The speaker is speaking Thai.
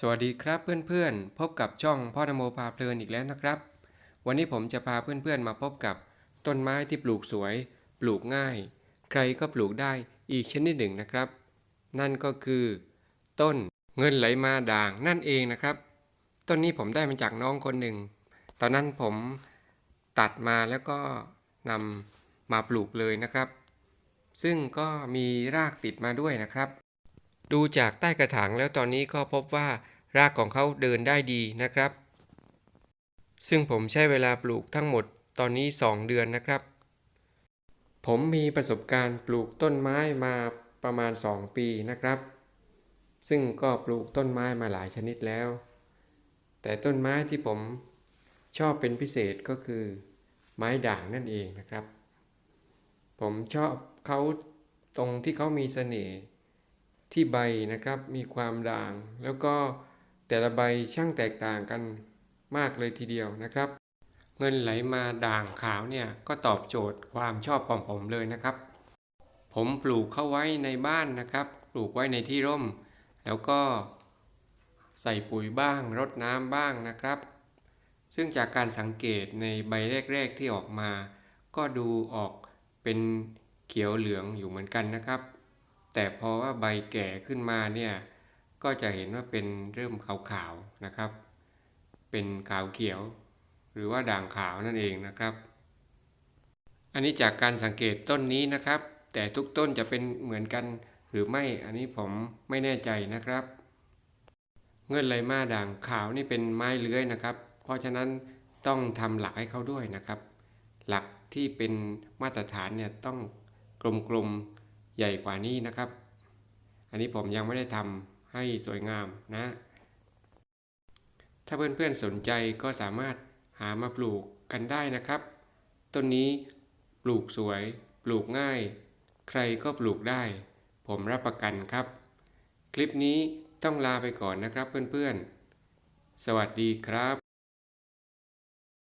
สวัสดีครับเพื่อนๆ พบกับช่องพ่อนโมพาเพลินอีกแล้วนะครับ วันนี้ผมจะพาเพื่อนๆมาพบกับ ต้นไม้ที่ปลูกสวย ปลูกง่าย ใครก็ปลูกได้อีกชนิดหนึ่งนะครับ นั่นก็คือ ต้นเงินไหลมาด่างนั่นเองนะครับ ต้นนี้ผมได้มาจากน้องคนหนึ่ง ตอนนั้นผมตัดมาแล้วก็นำมาปลูกเลยนะครับ ซึ่งก็มีรากติดมาด้วยนะครับ ดูจากใต้กระถางแล้วตอนนี้ก็พบว่ารากของเขาเดินได้ดีนะครับ ซึ่งผมใช้เวลาปลูกทั้งหมดตอนนี้ 2 เดือนนะครับ ผมมีประสบการณ์ปลูกต้นไม้มาประมาณ 2 ปีนะครับ ซึ่งก็ปลูกต้นไม้มาหลายชนิดแล้ว แต่ต้นไม้ที่ผมชอบเป็นพิเศษก็คือไม้ด่างนั่นเองนะครับ ผมชอบเขาตรงที่เขามีเสน่ห์ ที่ใบนะครับมีความด่าง แล้วก็แต่ละใบช่างแตกต่างกันมากเลยทีเดียวนะครับ เงินไหลมาด่างขาวเนี่ยก็ตอบโจทย์ความชอบของผมเลยนะครับ ผมปลูกเข้าไว้ในบ้านนะครับ ปลูกไว้ในที่ร่ม แล้วก็ใส่ปุ๋ยบ้างรดน้ำบ้างนะครับ ซึ่งจากการสังเกตในใบแรก ๆที่ออกมา ก็ดูออกเป็นเขียวเหลืองอยู่เหมือนกันนะครับ แต่พอว่าใบแก่ขึ้นมาเนี่ยก็จะเห็นว่าเป็นเริ่มขาวๆนะครับ เป็นขาวเขียว หรือว่าด่างขาวนั่นเองนะครับ อันนี้จากการสังเกตต้นนี้นะครับ แต่ทุกต้นจะเป็นเหมือนกันหรือไม่อันนี้ผมไม่แน่ใจนะครับ เงื่อนไรมาด่างขาวนี่เป็นไม้เลื้อยนะครับ เพราะฉะนั้นต้องทำหลักให้เขาด้วยนะครับ หลักที่เป็นมาตรฐานเนี่ยต้องกลมๆ ใหญ่กว่านี้นะครับ อันนี้ผมยังไม่ได้ทำให้สวยงามนะ ถ้าเพื่อนๆสนใจก็สามารถหามาปลูกกันได้นะครับ ต้นนี้ปลูกสวย ปลูกง่าย ใครก็ปลูกได้ ผมรับประกันครับ คลิปนี้ต้องลาไปก่อนนะครับเพื่อนๆ สวัสดีครับ